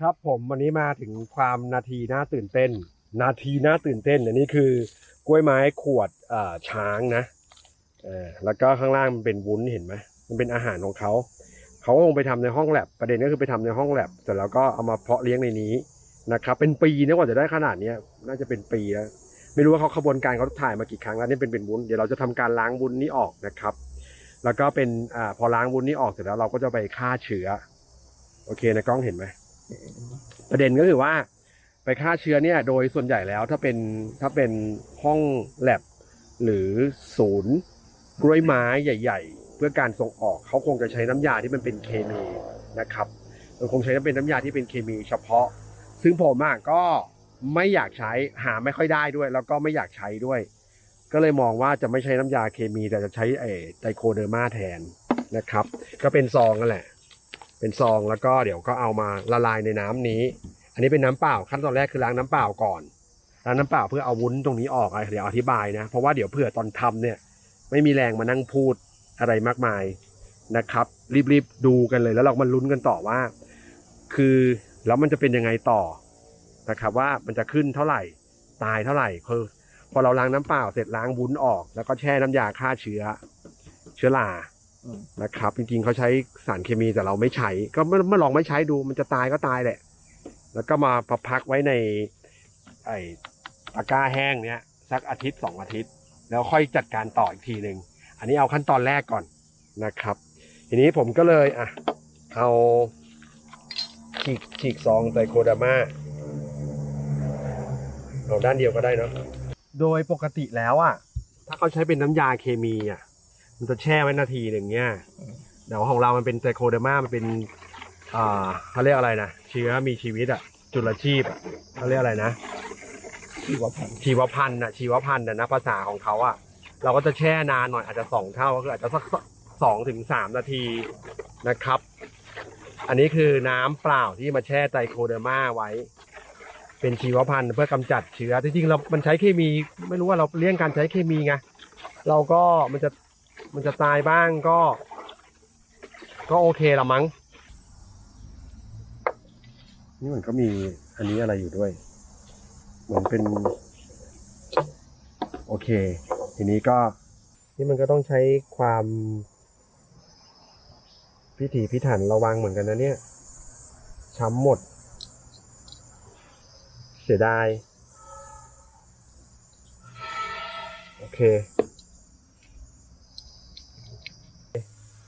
ครับผมวันนี้มาถึงความนาทีน่าตื่นเต้น นาทีน่าตื่นเต้นอันนี้คือกล้วยไม้ขวดเอ่อช้างนะเออแล้วก็ข้างล่างมันเป็นวุ้นเห็นไหมมันเป็นอาหารของเขาเขาก็คงไปทำในห้องแลบประเด็นก็คือไปทำในห้องแลบแต่แล้วก็เอามาเพาะเลี้ยงในนี้นะครับ เป็นปีนะกว่าจะได้ขนาดเนี้ยน่าจะเป็นปีแล้วไม่รู้ว่าเขาขบวนการเขาถ่ายมากี่ครั้งแล้วนี่เป็นเป็นวุ้นเดี๋ยวเราจะทำการล้างวุ้นนี้ออกนะครับ แล้วก็เป็นอ่าพอล้างวุ้นนี้ออกเสร็จแล้วเราก็จะไปฆ่าเชื้อ โอเคนะกล้องเห็นไหม ประเด็นก็คือว่า ไปฆ่าเชื้อเนี่ยโดยส่วนใหญ่แล้วถ้าเป็นถ้าเป็นห้องแลบหรือศูนย์กล้วยไม้ใหญ่ ๆ เพื่อการส่งออกเขาคงจะใช้น้ำยาที่มันเป็นเคมีนะครับมันคงใช้เป็นน้ำยาที่เป็นเคมีเฉพาะ ซึ่งผมอะก็ไม่อยากใช้หาไม่ค่อยได้ด้วย แล้วก็ไม่อยากใช้ด้วย ก็เลยมองว่าจะไม่ใช้น้ำยาเคมีแต่จะใช้ไอไตโคเดอร์มาแทนนะครับ ก็เป็นซองนั่นแหละ เป็นซองแล้วก็เดี๋ยวก็เอามาละลายในน้ำนี้ อันนี้เป็นน้ำเปล่าขั้นตอนแรกคือล้างน้ำเปล่าก่อนล้างน้ำเปล่าเพื่อเอาวุ้นตรงนี้ออกเดี๋ยวอธิบายนะ เพราะว่าเดี๋ยวเผื่อตอนทำเนี่ย ไม่มีแรงมานั่งพูดอะไรมากมายนะครับ รีบๆดูกันเลยแล้วเรามาลุ้นกันต่อว่า คือแล้วมันจะเป็นยังไงต่อนะครับว่ามันจะขึ้นเท่าไหร่ ตายเท่าไหร่คือพอเราล้างน้ำเปล่าเสร็จล้างวุ้นออก แล้วก็แช่น้ำยาฆ่าเชื้อ เชื้อรา นะครับ จริงๆเขาใช้สารเคมีแต่เราไม่ใช้ ก็เมื่อเมื่อลองไม่ใช้ดู มันจะตายก็ตายแหละ แล้วก็มาพักไว้ในไอ้ตะกร้าแห้งเนี้ยสักอาทิตย์สองอาทิตย์ แล้วค่อยจัดการต่ออีกทีหนึ่งอันนี้เอาขั้นตอนแรกก่อนนะครับ ทีนี้ผมก็เลยอะเอาฉีกฉีกซองไตโคดาม่าเอาด้านเดียวก็ได้เนาะโดยปกติแล้วอะถ้าเขาใช้เป็นน้ำยาเคมีอะ มันจะแช่ไว้นาทีหนึ่งเนี่ยแต่ว่าของเรามันเป็นไตโคเดอร์มามันเป็นอ่าเขาเรียกอะไรนะเชื้อมีชีวิตอะ จุลชีพอะเขาเรียกอะไรนะชีวพันธุ์ชีวพันธุ์อะชีวพันธุ์อะนะภาษาของเขาอะ เราก็จะแช่นานหน่อยอาจจะสองเท่าก็คืออาจจะสักสองถึงสามนาทีนะครับ อันนี้คือน้ำเปล่าที่มาแช่ไตโคเดอร์มาไว้ เป็นชีวพันธุ์เพื่อกำจัดเชื้อจริงๆเรา มันใช้เคมีไม่รู้ว่าเราเลี่ยงการใช้เคมีไงเราก็มันจะ มันจะตายบ้างก็ ก็โอเคละมั้ง นี่มันก็มีอันนี้อะไรอยู่ด้วย เหมือนเป็น โอเค ทีนี้ก็ นี่มันก็ต้องใช้ความ พิถีพิถันระวังเหมือนกันนะเนี่ย ช้ำหมด เสียดาย โอเค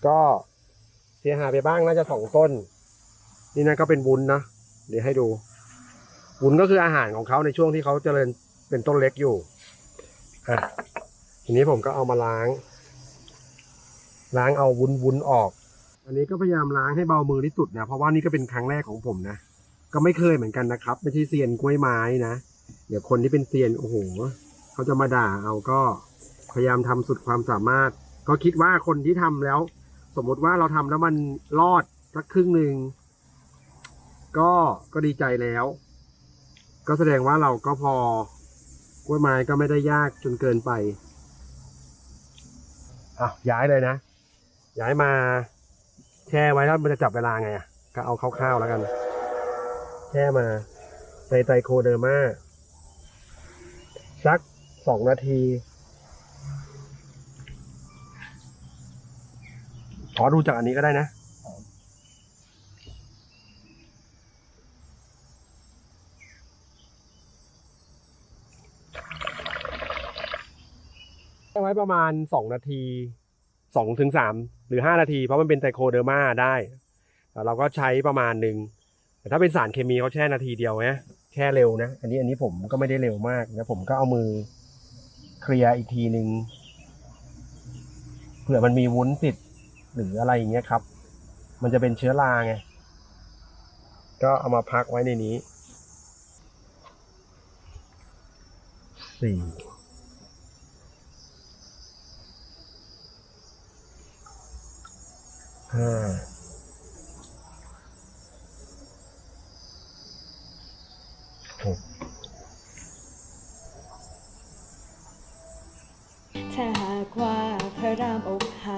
ก็เสียหายไปบ้างน่าจะสองต้น นี่นะก็เป็นวุ้นนะเดี๋ยวให้ดูวุ้นก็คืออาหารของเขาในช่วงที่เขาเจริญเป็นต้นเล็กอยู่อะทีนี้ผมก็เอามาล้าง ล้างเอาวุ้นวุ้นออก อันนี้ก็พยายามล้างให้เบามือที่สุดนะเพราะว่านี่ก็เป็นครั้งแรกของผมนะก็ไม่เคยเหมือนกันนะครับ ไม่ใช่เซียนกล้วยไม้นะเดี๋ยวคนที่เป็นเซียนโอ้โหเขาจะมาด่าเอาก็พยายามทำสุดความสามารถ ก็คิดว่าคนที่ทำแล้ว สมมติว่าเราทำแล้วมันรอดสักครึ่งหนึ่งก็ก็ดีใจแล้ว ก็แสดงว่าเราก็พอกล้วยไม้ก็ไม่ได้ยากจนเกินไปอะย้ายเลยนะ ย้ายมาแช่ไว้แล้วมันจะจับเวลาไงอะก็เอาคร่าวๆแล้วกัน แช่มาในไตโคเดอร์มาสักสองนาที อดูจากอันนี้ก็ได้นะแช่ไว้ประมาณสองนาทีสองถึงสามหรือห้านาที เพราะมันเป็นไตโคเดอร์มาได้เราก็ใช้ประมาณหนึ่งแต่ถ้าเป็นสารเคมีเขาแช่นาทีเดียวนะแช่เร็วนะ อันนี้อันนี้ผมก็ไม่ได้เร็วมากนะผมก็เอามือเคลียร์อีกทีหนึ่งเผื่อมันมีวุ้นติด หรืออะไรอย่างเงี้ยครับ มันจะเป็นเชื้อราไง ก็เอามาพักไว้ในนี้สี่ห้าหกชากว่าพระรามอ